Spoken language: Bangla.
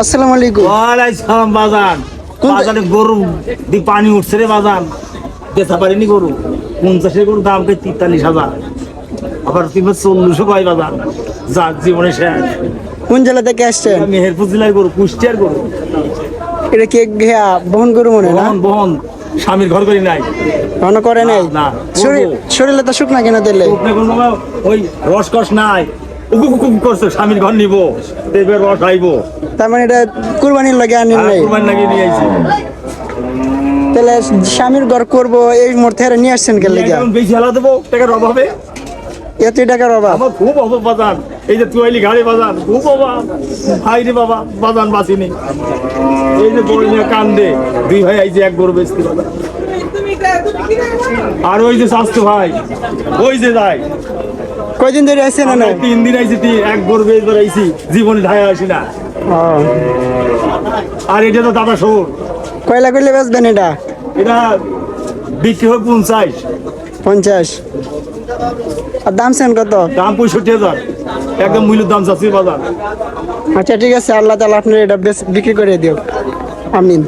আসসালামু আলাইকুম। ওয়ালাই সালাম বাজান। কোন- বাজারে গরু দি পানি উঠছে রে বাজান। বেচা পারিনি গরু। পঞ্চাশের গরু দাম কে তেতাল্লিশ হাজার? আবার তুমি চল্লিশও পাই বাজান। যার জীবনে শেষ। কোন জেলা থেকে আসছেন? মেহেরপুর জেলার গরু কুষ্টিয়ার গরু। এটা কি বহন করু মনে না? বহন বহন। স্বামীর ঘর করি নাই। মনে করে নাই? না, শরীর শরীরে তো শুকনা কেনা দিলে। ওই রস কস নাই। উকু কুকু করছে স্বামীর ঘর নিব দেবের রস আইব তার মানে এটা কুরবানির লাগে আর নাই কুরবানি লাগিয়ে নিয়ে আইছি। তাহলে স্বামীর ঘর করব এই মুহূর্তে হেরে নিয়ে আসছেন কেন লেগে? এখন বেশি হেলা দেবো টাকার অভাবে। এত টাকার অভাব? আমার খুব অভাব বাজান। এই যে তুই আইলি গাড়ি বাজান খুব অভাব। ভাই রে বাবা বাজান বাঁচিনি। এই যে নিয়ে কান্দে দুই ভাই আইছে এক গরু বেচতে বাজান। আর ওই যে স্বাস্থ্য ভাই ওই যে যাই। কয়দিন ধরে আসছেন না তিন দিন আইছি তিন এক গরু বেচবার আইছি জীবনে ঢায়া আসি না। আর এটা তো দাদা শোর কয়লা করলে বেচবেন এটা? এটা বিক্রি হয় পঞ্চাশ। পঞ্চাশ। আর দাম সেন কত? দাম পঁয়ষট্টি হাজার। একদম মূল্য দাম চাচ্ছি বাজার। আচ্ছা ঠিক আছে আল্লাহ তালা আপনার এটা বিক্রি করে দিও আমিন।